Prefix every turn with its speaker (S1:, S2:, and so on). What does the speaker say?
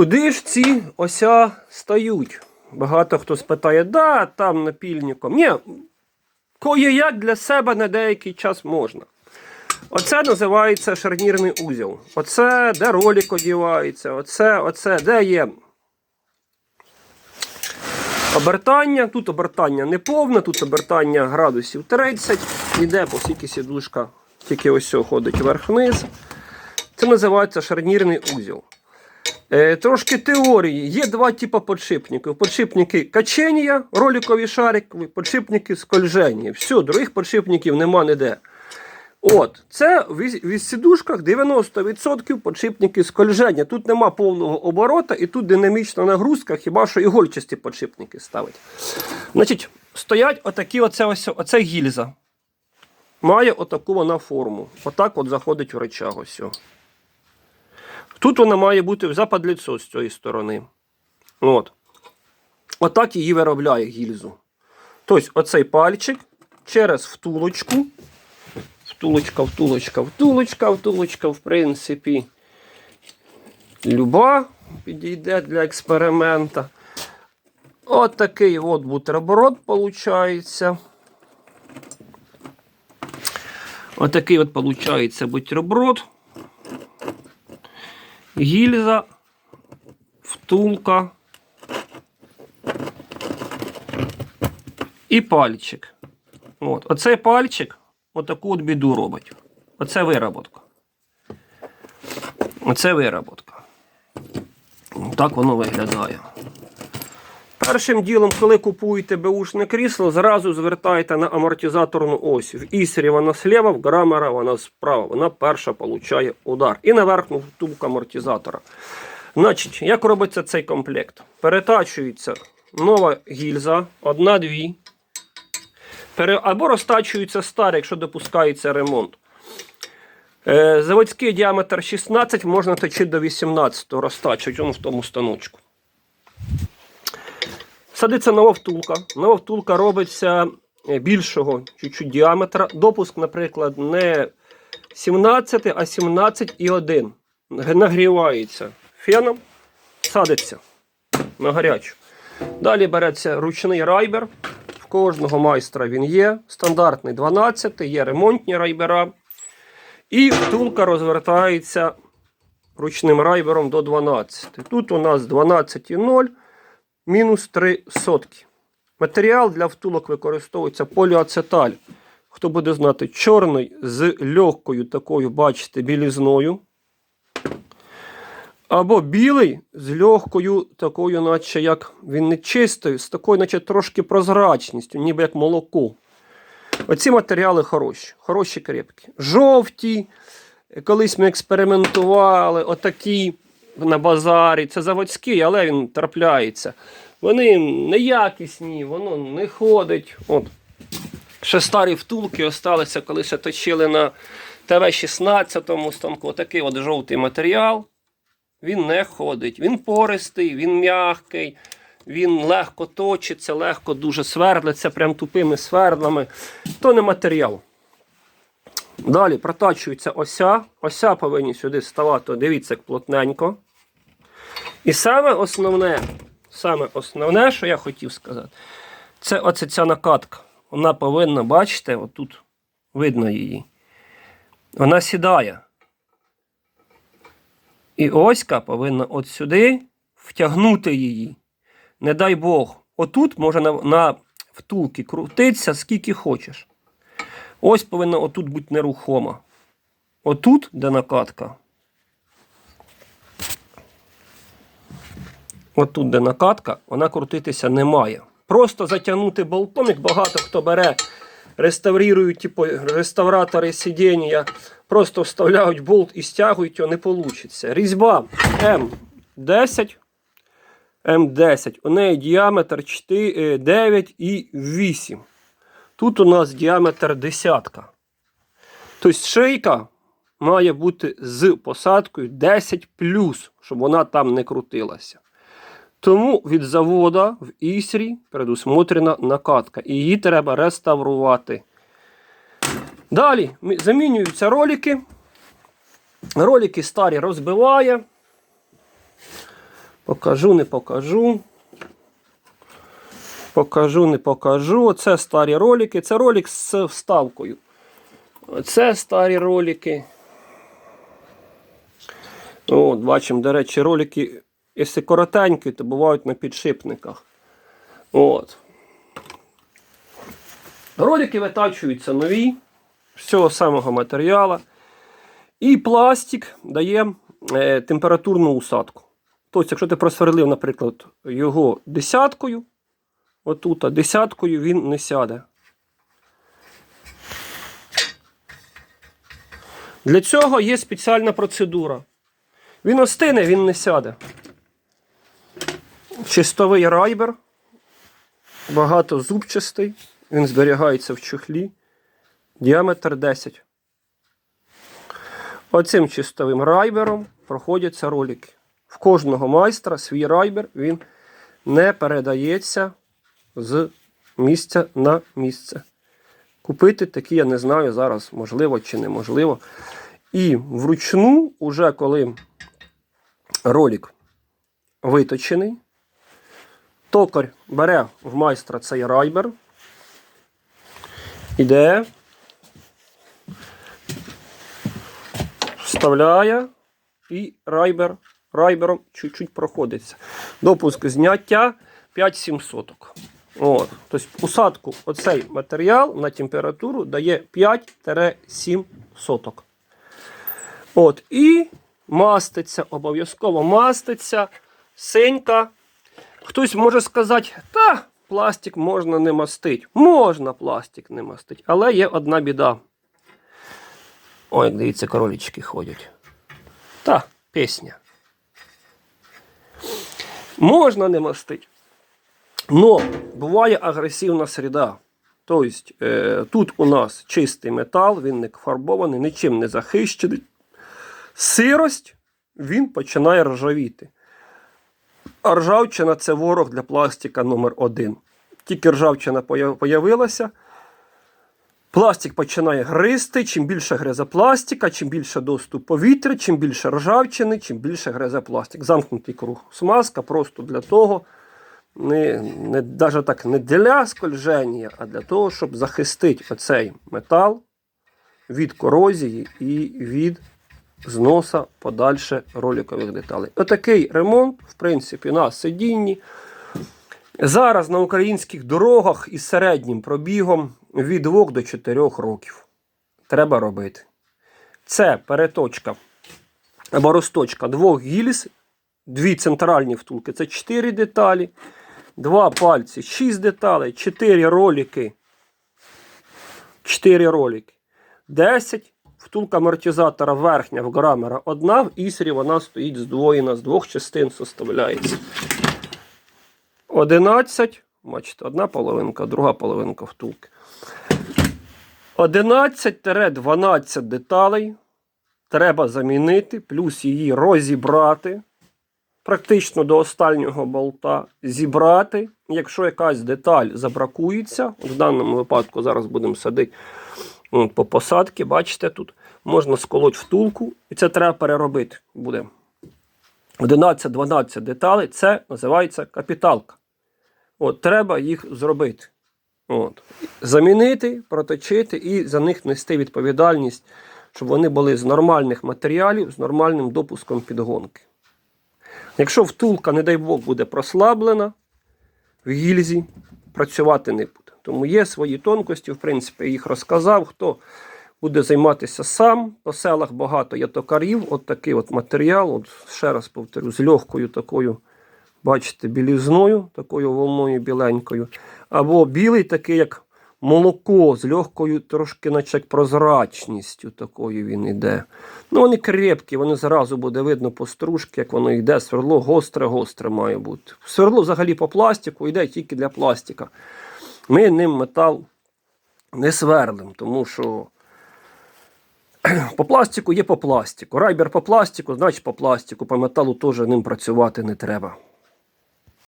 S1: Куди ж ці ося стають? Багато хто спитає, да, там напільником. Ні, кое як для себе на деякий час можна. Оце називається шарнірний узіл. Оце де ролик одівається, оце, оце, де є обертання. Тут обертання не повне, тут обертання градусів 30. Іде, оскільки сідушка тільки ось ходить вверх-вниз. Це називається шарнірний узіл. Е, трошки теорії. Є два типи подшипників. Подшипники качення, роликові шарикові, подшипники скольження. Все, других подшипників нема ніде. От, це в сідушках 90% подшипники скольження. Тут нема повного оборота і тут динамічна нагрузка, хіба що ігольчасті подшипники ставить. Значить, стоять отакі оце, ось, оце гільза. Має отаку вона форму. Отак от заходить в речаг. Ось. Тут вона має бути в западліцо з цієї сторони. От. Отак її виробляє гільзу. Тобто, оцей пальчик через втулочку. Втулочка, втулочка, втулочка, втулочка, в принципі. Люба підійде для експеримента. От такий от бутерброд виходить. Отакий от виходить бутерброд. Гільза, втулка і пальчик. От. Оцей пальчик отаку от біду робить. Оце вироботка. Оце вироботка. Так воно виглядає. Першим ділом, коли купуєте беушне крісло, зразу звертайте на амортизаторну ось. В ісрі вона слева, в грамера вона справа. Вона перша получає удар. І на верхню втулку амортизатора. Значить, як робиться цей комплект? Перетачується нова гільза, одна-дві. Або розтачується старий, якщо допускається ремонт. Е, заводський діаметр 16 можна точити до 18 розтачують он в тому станочку. Садиться нова втулка. Нова втулка робиться е, більшого чуть-чуть діаметра. Допуск, наприклад, не 17, а 17,1. Нагрівається феном, садиться на гарячу. Далі береться ручний райбер. В кожного майстра він є. Стандартний 12, є ремонтні райбера. І втулка розвертається ручним райбером до 12. Тут у нас 12,0 мінус 3 сотки. Матеріал для втулок використовується поліацеталь. Хто буде знати, чорний з легкою такою, бачите, білізною. Або білий з легкою такою, наче як він не чистий, з такою, наче трошки прозрачністю, ніби як молоко. Оці матеріали хороші, хороші крепкі. Жовті. Колись ми експериментували, отакі на базарі. Це заводський, але він трапляється. Вони неякісні, воно не ходить. От. Ще старі втулки осталися, коли ще точили на ТВ-16 станку. Отакий от жовтий матеріал. Він не ходить. Він пористий, він м'який, він легко точиться, легко дуже свердлиться, прям тупими свердлами. То не матеріал. Далі протачується ося. Ося повинні сюди ставати, дивіться, як плотненько. І саме основне, саме основне, що я хотів сказати, це оце ця накатка. Вона повинна, бачите, отут видно її. Вона сідає. І оська повинна от сюди втягнути її. Не дай Бог. Отут може на, на втулки крутитися скільки хочеш. Ось повинна отут бути нерухома. Отут, де накатка. Отут, де накатка, вона крутитися не має. Просто затягнути болтом, як багато хто бере, реставрують, типу, реставратори сидіння, просто вставляють болт і стягують його, не вийде. Різьба М10. М10. У неї діаметр 4, 9 і 8. Тут у нас діаметр десятка. Тобто шийка має бути з посадкою 10 щоб вона там не крутилася. Тому від завода в Ісрі предусмотрена накатка. І її треба реставрувати. Далі замінюються ролики. Ролики старі розбиває. Покажу, не покажу. Покажу, не покажу. Це старі ролики. Це ролик з вставкою. Це старі ролики. От, бачимо, до речі, ролики, якщо коротенькі, то бувають на підшипниках. От. Ролики витачуються нові з цього самого матеріалу. І пластик дає е, температурну усадку. Тобто, якщо ти просверлив, наприклад, його десяткою, отут, а десяткою він не сяде. Для цього є спеціальна процедура. Він остине, він не сяде. Чистовий райбер, багатозубчастий, він зберігається в чохлі, діаметр 10. Оцим чистовим райбером проходяться ролики. В кожного майстра свій райбер він не передається з місця на місце. Купити такі, я не знаю, зараз можливо чи неможливо. І вручну, уже коли ролик виточений, токар бере в майстра цей райбер, іде, вставляє і райбер райбером чуть-чуть проходиться. Допуск зняття 5-7 соток. От. Тобто усадку оцей матеріал на температуру дає 5-7 соток. От. І маститься, обов'язково маститься, синька. Хтось може сказати, та пластик можна не мастити. Можна пластик не мастити, але є одна біда. Ой, дивіться, королічки ходять. Та, пісня. Можна не мастити. Но буває агресивна середа. Тобто е, тут у нас чистий метал, він не фарбований, нічим не захищений. Сирость він починає ржавіти. А ржавчина це ворог для пластика номер один. Тільки ржавчина появ- появилася. Пластик починає гризти. Чим більше гризе пластика, чим більше доступ повітря, чим більше ржавчини, чим більше гризе пластик. Замкнутий круг. Смазка просто для того, не, не, даже так, не для скольження, а для того, щоб захистити оцей метал від корозії і від зноса подальше роликових деталей. Отакий ремонт, в принципі, на сидінні. Зараз на українських дорогах із середнім пробігом від 2 до 4 років. Треба робити. Це переточка або розточка двох гільз, дві центральні втулки це 4 деталі, два пальці 6 деталей, 4 ролики. 4 ролики. 10. Втулка амортизатора верхня в грамера одна, в ісрі вона стоїть здвоєна, з двох частин составляється. 11, бачите, одна половинка, друга половинка втулки. 11-12 деталей треба замінити, плюс її розібрати. Практично до останнього болта зібрати. Якщо якась деталь забракується, в даному випадку зараз будемо садити по посадці, бачите, тут можна сколоть втулку, і це треба переробити буде. 11-12 деталей це називається капіталка. От, треба їх зробити. От. Замінити, проточити і за них нести відповідальність, щоб вони були з нормальних матеріалів, з нормальним допуском підгонки. Якщо втулка, не дай Бог, буде прослаблена в гільзі, працювати не буде. Тому є свої тонкості, в принципі, їх розказав. Хто буде займатися сам, по селах багато є токарів, от такий от матеріал, от ще раз повторю, з легкою такою, бачите, білізною, такою волною біленькою. Або білий такий, як молоко, з легкою трошки наче як прозрачністю такою він йде. Ну, вони крепкі, вони зразу буде видно по стружці, як воно йде. Сверло гостре-гостре має бути. Сверло взагалі по пластику йде тільки для пластика. Ми ним метал не сверлимо, тому що по пластику є по пластику. Райбер по пластику, значить по пластику, по металу теж ним працювати не треба.